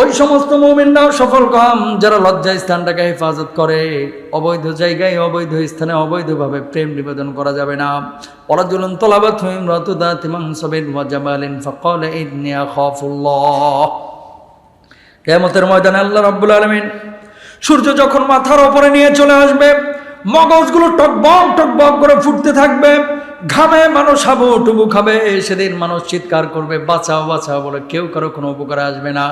ওই সমস্ত মুমিনরাও সফল কম, যারা লজ্জা স্থানটাকে হেফাজত করে। অবৈধ জায়গায়, অবৈধ স্থানে, অবৈধভাবে প্রেম নিবেদন করা যাবে না। তলাবাত ইদনি আখাফুল্লাহ। কেয়ামতের ময়দানে আল্লাহ রাব্বুল আলামিন সূর্য যখন মাথার ওপরে নিয়ে চলে আসবে, মগজগুলো টকবক টকবক করে ফুটতে থাকবে। ঘামে মানুষ হাবু টুবু খাবে, সেদিন মানুষ চিৎকার করবে, বাঁচাও বাঁচাও বলে কেউ কারও কোনো উপকারে আসবে না।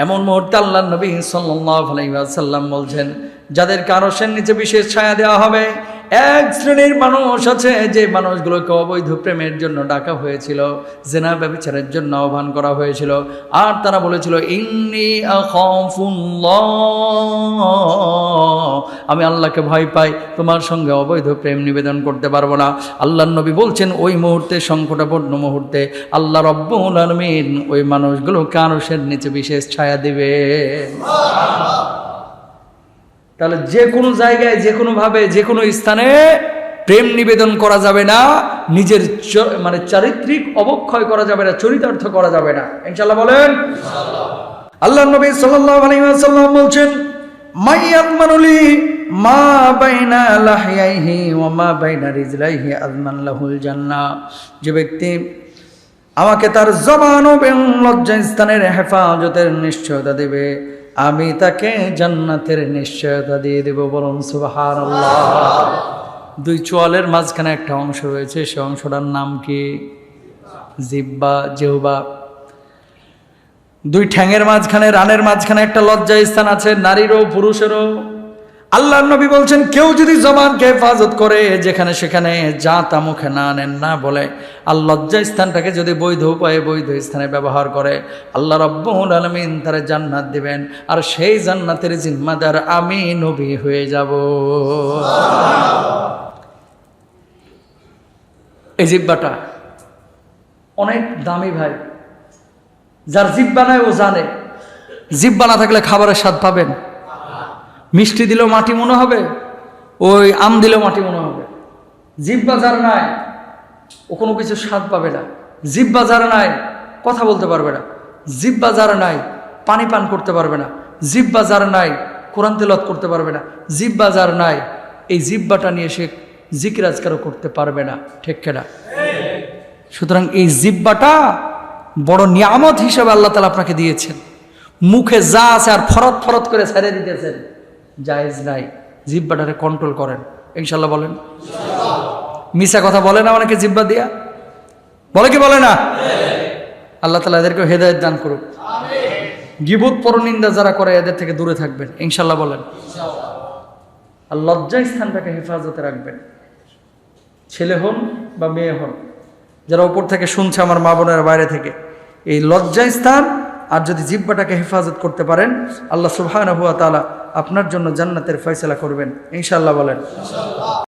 এমন মুহূর্তে আল্লাহ নবী সাল্লাহ আলাইসাল্লাম বলছেন যাদের সেন নিচে বিশেষ ছায়া দেওয়া হবে এক শ্রেণির মানুষ আছে, যে মানুষগুলোকে অবৈধ প্রেমের জন্য ডাকা হয়েছিল, জেনা ব্যবচারের জন্য আহ্বান করা হয়েছিল। আর তারা বলেছিল, ইন্নি আমি আল্লাহকে ভয় পাই, তোমার সঙ্গে অবৈধ প্রেম নিবেদন করতে পারব না। আল্লাহ নবী বলছেন, ওই মুহূর্তে, সংকটাপন্ন মুহূর্তে, আল্লাহ রব্বুল আলমিন ওই মানুষগুলো কারসের নিচে বিশেষ ছায়া দিবে তাহলে যে কোনো জায়গায়, যে কোনো ভাবে, যে কোনো স্থানে প্রেম নিবেদন করা যাবে না, নিজের মানে চারিত্রিক অবক্ষয় করা যাবে না, চরিতার্থ করা যাবে না। ইনশাল্লাহ বলেন? আল্লাহ নবী ওয়াসাল্লাম বলছেন মাইয়াতমানুলি মা বাইনা লাহিয়াইহি ওয়া মা বাইনা রিজলাইহি আযমান লাহুল জান্নাহ যে ব্যক্তি আমাকে তার জবান ও লজ্জা স্থানের হেফাজতের নিশ্চয়তা দেবে আমি তাকে জান্নাতের নিশ্চয়তা দিয়ে দেব, বলুন সুবাহান দুই চোয়ালের মাঝখানে একটা অংশ রয়েছে, সে অংশটার নাম কি? জিব্বা, জেহুবা। দুই ঠ্যাঙের মাঝখানে, রানের মাঝখানে একটা লজ্জা স্থান আছে, নারীরও পুরুষেরও। আল্লাহ নবী বলছেন, কেউ যদি জবানকে হেফাজত করে যেখানে সেখানে যা তা মুখে না নেন, না বলে, আর লজ্জা স্থানটাকে যদি বৈধ উপায়ে বৈধ স্থানে ব্যবহার করে, আল্লাহ রব্বুল আলমিন তারা জান্নাত দিবেন, আর সেই জান্নাতের জিম্মাদার আমি নবী হয়ে যাব। এই জিব্বাটা অনেক দামি ভাই, যার জিব্বা নাই ও জানে। জিব্বা না থাকলে খাবারের স্বাদ পাবেন। মিষ্টি দিলেও মাটি মনে হবে, ওই আম দিলেও মাটি মনে হবে। জিব্বা যার নাই, ও কোনো কিছু স্বাদ পাবে না। জিব্বা যার নাই, কথা বলতে পারবে না। জিব্বা যার নাই, পানি পান করতে পারবে না। জিব্বা যার নাই, কোরআন তেলত করতে পারবে না। জিব্বা যার নাই, এই জিব্বাটা নিয়ে সে জিকিরাজকারও করতে পারবে না। ঠিক কেনা? সুতরাং এই জিব্বাটা বড় নিয়ামত হিসেবে আল্লাহ তালা আপনাকে দিয়েছেন। মুখে যা আছে আর ফরত ফরত করে ছেড়ে দিতেছেন। জায়েজ নাই। জিব্বাটারে কন্ট্রোল করেন। ইনশাল্লাহ বলেন। মিশা কথা বলে না অনেকে জিব্বা দিয়া? বলে কি বলে না? আল্লাহ তালা এদেরকে হেদায়ত দান করুক। গিবুত পরনিন্দা যারা করে এদের থেকে দূরে থাকবেন। ইনশাল্লাহ বলেন। আর লজ্জা স্থানটাকে হেফাজতে রাখবেন। ছেলে হন বা মেয়ে হন যারা উপর থেকে শুনছে আমার মা বোনের বাইরে থেকে এই লজ্জা স্থান আর যদি জিব্বাটাকে হেফাজত করতে পারেন, আল্লাহ ওয়া তাআলা আপনার জন্য জান্নাতের ফয়সলা করবেন। ইনশাল্লাহ বলেন।